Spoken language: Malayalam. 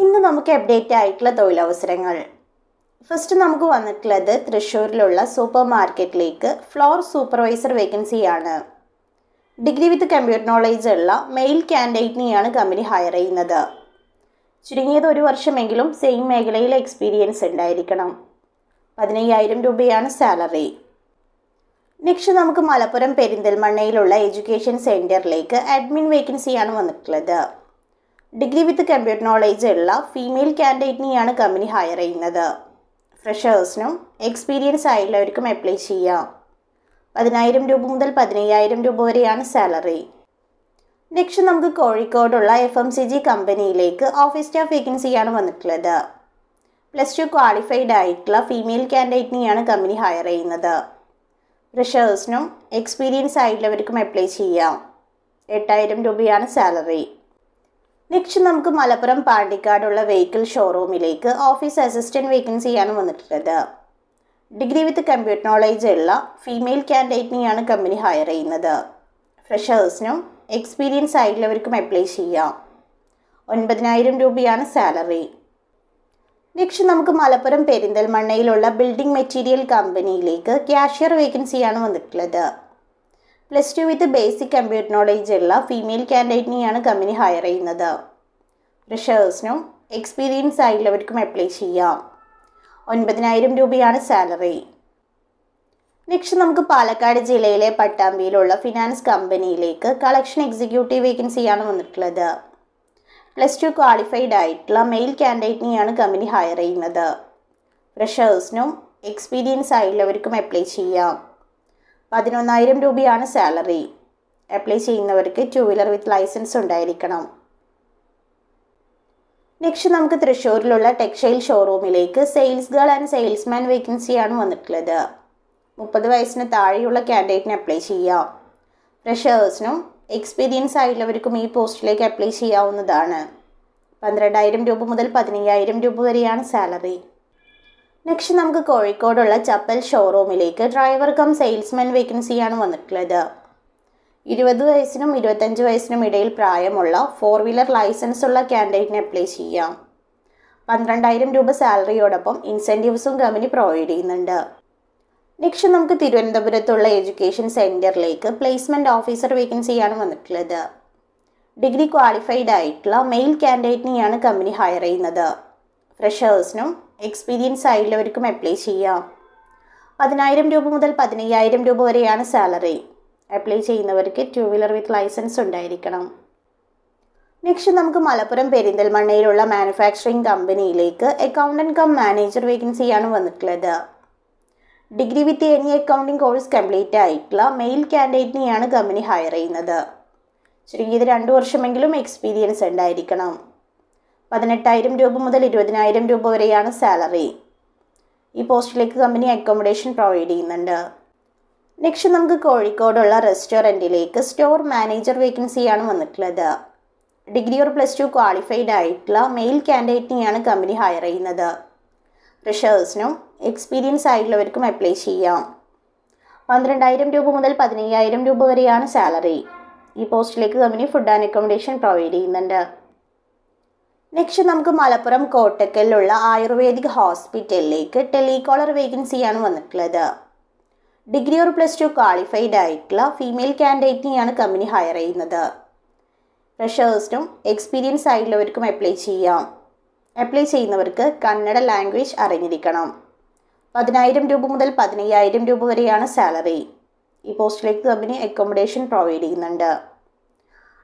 ഇന്ന് നമുക്ക് അപ്ഡേറ്റ് ആയിട്ടുള്ള തൊഴിലവസരങ്ങൾ. ഫസ്റ്റ് നമുക്ക് വന്നിട്ടുള്ളത് തൃശ്ശൂരിലുള്ള സൂപ്പർ മാർക്കറ്റിലേക്ക് ഫ്ലോർ സൂപ്പർവൈസർ വേക്കൻസിയാണ് ഡിഗ്രി വിത്ത് കമ്പ്യൂട്ടർ നോളേജ് ഉള്ള മെയിൽ കാൻഡിഡേറ്റിനെയാണ് കമ്പനി ഹയർ ചെയ്യുന്നത്. ചുരുങ്ങിയത് ഒരു വർഷമെങ്കിലും സെയിം മേഖലയിൽ എക്സ്പീരിയൻസ് ഉണ്ടായിരിക്കണം. പതിനയ്യായിരം രൂപയാണ് സാലറി നെക്സ്റ്റ് നമുക്ക് മലപ്പുറം പെരിന്തൽമണ്ണയിലുള്ള എഡ്യൂക്കേഷൻ സെന്ററിലേക്ക് അഡ്മിൻ വേക്കൻസിയാണ് വന്നിട്ടുള്ളത്. ഡിഗ്രി വിത്ത് കമ്പ്യൂട്ടർ നോളേജ് ഉള്ള ഫീമെയിൽ കാൻഡിഡേറ്റിനെയാണ് കമ്പനി ഹയർ ചെയ്യുന്നത്. ഫ്രഷേഴ്സിനും എക്സ്പീരിയൻസ് ആയുള്ളവർക്കും അപ്ലൈ ചെയ്യാം. പതിനായിരം രൂപ മുതൽ പതിനയ്യായിരം രൂപ വരെയാണ് സാലറി നെക്സ്റ്റ് നമുക്ക് കോഴിക്കോടുള്ള എഫ് എം സി ജി കമ്പനിയിലേക്ക് ഓഫീസ് സ്റ്റാഫ് വേക്കൻസിയാണ് വന്നിട്ടുള്ളത്. പ്ലസ് ടു ക്വാളിഫൈഡ് ആയിട്ടുള്ള ഫീമെയിൽ കാൻഡിഡേറ്റിനെയാണ് കമ്പനി ഹയർ ചെയ്യുന്നത്. ഫ്രഷേഴ്സിനും എക്സ്പീരിയൻസ് ആയിട്ടുള്ളവർക്കും അപ്ലൈ ചെയ്യാം. എട്ടായിരം രൂപയാണ് സാലറി നെക്സ്റ്റ് നമുക്ക് മലപ്പുറം പാണ്ടിക്കാടുള്ള വെഹിക്കിൾ ഷോറൂമിലേക്ക് ഓഫീസ് അസിസ്റ്റന്റ് വേക്കൻസിയാണ് വന്നിട്ടുള്ളത്. ഡിഗ്രി വിത്ത് കമ്പ്യൂട്ടർ നോളേജ് ഉള്ള ഫീമെയിൽ കാൻഡിഡേറ്റിനെയാണ് കമ്പനി ഹയർ ചെയ്യുന്നത്. ഫ്രഷേഴ്സിനും എക്സ്പീരിയൻസ് ആയിട്ടുള്ളവർക്കും അപ്ലൈ ചെയ്യാം. ഒൻപതിനായിരം രൂപയാണ് സാലറി നെക്സ്റ്റ് നമുക്ക് മലപ്പുറം പെരിന്തൽമണ്ണയിലുള്ള ബിൽഡിംഗ് മെറ്റീരിയൽ കമ്പനിയിലേക്ക് ക്യാഷ്യർ വേക്കൻസിയാണ് വന്നിട്ടുള്ളത്. Plus two with basic computer knowledge ഉള്ള ഫീമെയിൽ കാൻഡിഡേറ്റിനെയാണ് കമ്പനി ഹയർ ചെയ്യുന്നത്. ഫ്രഷേഴ്സിനും എക്സ്പീരിയൻസ് ആയിട്ടുള്ളവർക്കും അപ്ലൈ ചെയ്യാം. ഒൻപതിനായിരം രൂപയാണ് സാലറി നെക്സ്റ്റ് നമുക്ക് പാലക്കാട് ജില്ലയിലെ പട്ടാമ്പിയിലുള്ള ഫിനാൻസ് കമ്പനിയിലേക്ക് കളക്ഷൻ എക്സിക്യൂട്ടീവ് വേക്കൻസിയാണ് വന്നിട്ടുള്ളത്. പ്ലസ് ടു ക്വാളിഫൈഡ് ആയിട്ടുള്ള മെയിൽ കാൻഡിഡേറ്റിനെയാണ് കമ്പനി ഹയർ ചെയ്യുന്നത്. ഫ്രഷേഴ്സിനും എക്സ്പീരിയൻസ് ആയിട്ടുള്ളവർക്കും അപ്ലൈ ചെയ്യാം. പതിനൊന്നായിരം രൂപയാണ് സാലറി. അപ്ലൈ ചെയ്യുന്നവർക്ക് ടു വീലർ വിത്ത് ലൈസൻസ് ഉണ്ടായിരിക്കണം. നെക്സ്റ്റ് നമുക്ക് തൃശ്ശൂരിലുള്ള ടെക്സ്റ്റൈൽ ഷോറൂമിലേക്ക് സെയിൽസ് ഗേൾ ആൻഡ് സെയിൽസ്മാൻ വേക്കൻസിയാണ് വന്നിട്ടുള്ളത്. മുപ്പത് വയസ്സിന് താഴെയുള്ള കാൻഡിഡേറ്റിന് അപ്ലൈ ചെയ്യാം. ഫ്രഷേഴ്സിനും എക്സ്പീരിയൻസ് ആയിട്ടുള്ളവർക്കും ഈ പോസ്റ്റിലേക്ക് അപ്ലൈ ചെയ്യാവുന്നതാണ്. പന്ത്രണ്ടായിരം രൂപ മുതൽ പതിനയ്യായിരം രൂപ വരെയാണ് സാലറി. നെക്സ്റ്റ് നമുക്ക് കോഴിക്കോടുള്ള ചപ്പൽ ഷോറൂമിലേക്ക് ഡ്രൈവർ കം സെയിൽസ്മാൻ വേക്കൻസിയാണ് വന്നിട്ടുള്ളത്. ഇരുപത് വയസ്സിനും ഇരുപത്തഞ്ച് വയസ്സിനും ഇടയിൽ പ്രായമുള്ള ഫോർ വീലർ ലൈസൻസ് ഉള്ള ക്യാൻഡിഡേറ്റിന് അപ്ലൈ ചെയ്യാം. പന്ത്രണ്ടായിരം രൂപ സാലറിയോടൊപ്പം ഇൻസെന്റീവ്സും കമ്പനി പ്രൊവൈഡ് ചെയ്യുന്നുണ്ട്. നെക്സ്റ്റ് നമുക്ക് തിരുവനന്തപുരത്തുള്ള എഡ്യൂക്കേഷൻ സെന്ററിലേക്ക് പ്ലേസ്മെന്റ് ഓഫീസർ വേക്കൻസിയാണ് വന്നിട്ടുള്ളത്. ഡിഗ്രി ക്വാളിഫൈഡ് ആയിട്ടുള്ള മെയിൽ കാൻഡിഡേറ്റിനെയാണ് കമ്പനി ഹയർ ചെയ്യുന്നത്. ഫ്രഷേഴ്സിനും എക്സ്പീരിയൻസ് ആയിട്ടുള്ളവർക്കും അപ്ലൈ ചെയ്യാം. പതിനായിരം രൂപ മുതൽ പതിനയ്യായിരം രൂപ വരെയാണ് സാലറി അപ്ലൈ ചെയ്യുന്നവർക്ക് ടു വീലർ വിത്ത് ലൈസൻസ് ഉണ്ടായിരിക്കണം. നെക്സ്റ്റ് നമുക്ക് മലപ്പുറം പെരിന്തൽമണ്ണയിലുള്ള മാനുഫാക്ചറിംഗ് കമ്പനിയിലേക്ക് അക്കൗണ്ടന്റ് കം മാനേജർ വേക്കൻസിയാണ് വന്നിട്ടുള്ളത്. Degree with any accounting course complete ആയിട്ടുള്ള മെയിൽ കാൻഡിഡേറ്റിനെയാണ് കമ്പനി ഹയർ ചെയ്യുന്നത്. ചുരുങ്ങിയത് രണ്ട് വർഷമെങ്കിലും എക്സ്പീരിയൻസ് ഉണ്ടായിരിക്കണം. പതിനെട്ടായിരം രൂപ മുതൽ ഇരുപതിനായിരം രൂപ വരെയാണ് സാലറി. ഈ പോസ്റ്റിലേക്ക് കമ്പനി അക്കോമഡേഷൻ പ്രൊവൈഡ് ചെയ്യുന്നുണ്ട്. നെക്സ്റ്റ് നമുക്ക് കോഴിക്കോടുള്ള റെസ്റ്റോറന്റിലേക്ക് സ്റ്റോർ മാനേജർ വേക്കൻസിയാണ് വന്നിട്ടുള്ളത്. Degree or plus two qualified ആയിട്ടുള്ള മെയിൽ കാൻഡിഡേറ്റിനെയാണ് കമ്പനി ഹയർ ചെയ്യുന്നത്. ഫ്രഷേഴ്സിനും എക്സ്പീരിയൻസ് ആയിട്ടുള്ളവർക്കും അപ്ലൈ ചെയ്യാം. പന്ത്രണ്ടായിരം രൂപ മുതൽ പതിനയ്യായിരം രൂപ വരെയാണ് സാലറി. ഈ പോസ്റ്റിലേക്ക് company food and accommodation provide ചെയ്യുന്നുണ്ട്. നെക്സ്റ്റ് നമുക്ക് മലപ്പുറം കോട്ടക്കലിലുള്ള ആയുർവേദിക് ഹോസ്പിറ്റലിലേക്ക് ടെലികോളർ വേക്കൻസിയാണ് വന്നിട്ടുള്ളത്. Degree or plus two qualified ആയിട്ടുള്ള ഫീമെയിൽ കാൻഡിഡേറ്റിനെയാണ് കമ്പനി ഹയർ ചെയ്യുന്നത്. ഫ്രഷേഴ്സിനും എക്സ്പീരിയൻസ് ആയിട്ടുള്ളവർക്കും അപ്ലൈ ചെയ്യാം. അപ്ലൈ ചെയ്യുന്നവർക്ക് കന്നഡ ലാംഗ്വേജ് അറിഞ്ഞിരിക്കണം. പതിനായിരം രൂപ മുതൽ പതിനയ്യായിരം രൂപ വരെയാണ് സാലറി ഈ പോസ്റ്റിലേക്ക് കമ്പനി അക്കോമഡേഷൻ പ്രൊവൈഡ് ചെയ്യുന്നുണ്ട്.